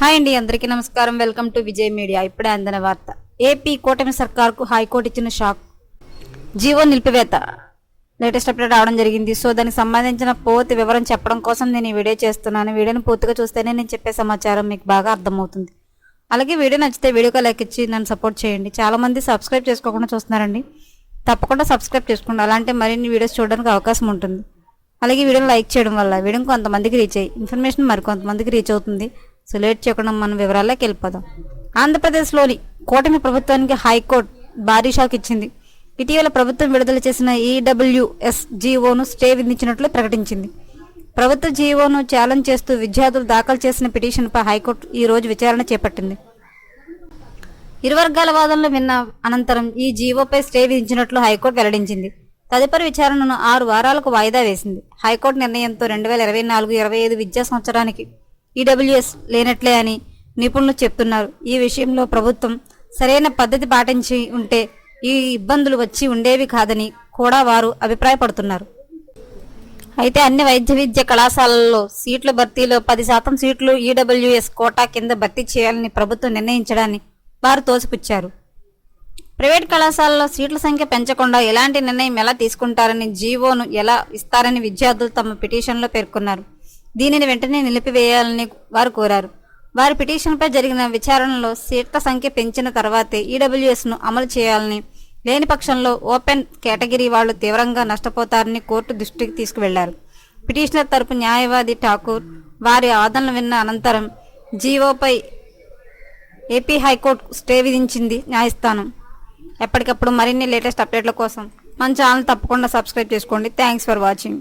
Hi అండి అందరికీ నమస్కారం. Welcome to Vijay media. ఇప్పుడే అందిన వార్త. ఏపీ కూటమి సర్కార్కు హైకోర్టు ఇచ్చిన షాక్. జీవో నిలిపివేత. లేటెస్ట్ అప్డేట్ రావడం జరిగింది. సో దానికి సంబంధించిన పూర్తి వివరం చెప్పడం కోసం నేను ఈ వీడియో చేస్తున్నాను. వీడియోని పూర్తిగా చూస్తేనే నేను చెప్పే సమాచారం మీకు బాగా అర్థమవుతుంది. అలాగే వీడియో నచ్చితే వీడియోకి లైక్ ఇచ్చి నన్ను సపోర్ట్ చేయండి. చాలా మంది సబ్స్క్రైబ్ చేసుకోకుండా చూస్తున్నారండి. తప్పకుండా సబ్స్క్రైబ్ చేసుకోండి. అలాంటి మరిన్ని వీడియోస్ చూడడానికి అవకాశం ఉంటుంది. అలాగే వీడియోని లైక్ చేయడం వల్ల వీడియో కొంతమందికి రీచ్ అయ్యి ఇన్ఫర్మేషన్ మరి కొంతమందికి రీచ్ అవుతుంది. సో లేట్ చేయకుండా మన వివరాల్లోకి వెళ్ళిపోదాం. ఆంధ్రప్రదేశ్లోని కూటమి ప్రభుత్వానికి హైకోర్టు భారీ షాక్ ఇచ్చింది. ఇటీవల ప్రభుత్వం విడుదల చేసిన ఈడబ్ల్యూఎస్ జీవోను స్టే విధించినట్లు ప్రకటించింది. ప్రభుత్వ జీవోను ఛాలెంజ్ చేస్తూ విద్యార్థులు దాఖలు చేసిన పిటిషన్పై హైకోర్టు ఈ రోజు విచారణ చేపట్టింది. ఇరు వర్గాల వాదనలు విన్న అనంతరం ఈ జీవోపై స్టే విధించినట్లు హైకోర్టు వెల్లడించింది. తదుపరి విచారణను ఆరు వారాలకు వాయిదా వేసింది. హైకోర్టు నిర్ణయంతో రెండు వేల ఇరవై నాలుగు ఇరవై ఐదు విద్యా సంవత్సరానికి ఈడబ్ల్యూఎస్ లేనట్లే అని నిపుణులు చెప్తున్నారు. ఈ విషయంలో ప్రభుత్వం సరైన పద్ధతి పాటించి ఉంటే ఈ ఇబ్బందులు వచ్చి ఉండేవి కాదని కూడా వారు అభిప్రాయపడుతున్నారు. అయితే అన్ని వైద్య విద్య కళాశాలల్లో సీట్ల భర్తీలో పది శాతం సీట్లు ఈడబ్ల్యూఎస్ కోటా కింద భర్తీ చేయాలని ప్రభుత్వం నిర్ణయించడాన్ని వారు తోసిపుచ్చారు. ప్రైవేట్ కళాశాలలో సీట్ల సంఖ్య పెంచకుండా ఎలాంటి నిర్ణయం ఎలా తీసుకుంటారని జీవోను ఎలా ఇస్తారని విద్యార్థులు తమ పిటిషన్లో పేర్కొన్నారు. దీనిని వెంటనే నిలిపివేయాలని వారు కోరారు. వారి పిటిషన్పై జరిగిన విచారణలో సీట్ల సంఖ్య పెంచిన తర్వాతే ఈడబ్ల్యూఎస్ను అమలు చేయాలని లేని పక్షంలో ఓపెన్ కేటగిరీ వాళ్ళు తీవ్రంగా నష్టపోతారని కోర్టు దృష్టికి తీసుకువెళ్ళారు. పిటిషనర్ తరపు న్యాయవాది ఠాకూర్ వారి వాదనలు విన్న అనంతరం జీవోపై ఏపీ హైకోర్టు స్టే విధించింది న్యాయస్థానం. ఎప్పటికప్పుడు మరిన్ని లేటెస్ట్ అప్డేట్ల కోసం మన ఛానల్ తప్పకుండా సబ్స్క్రైబ్ చేసుకోండి. Thanks for watching.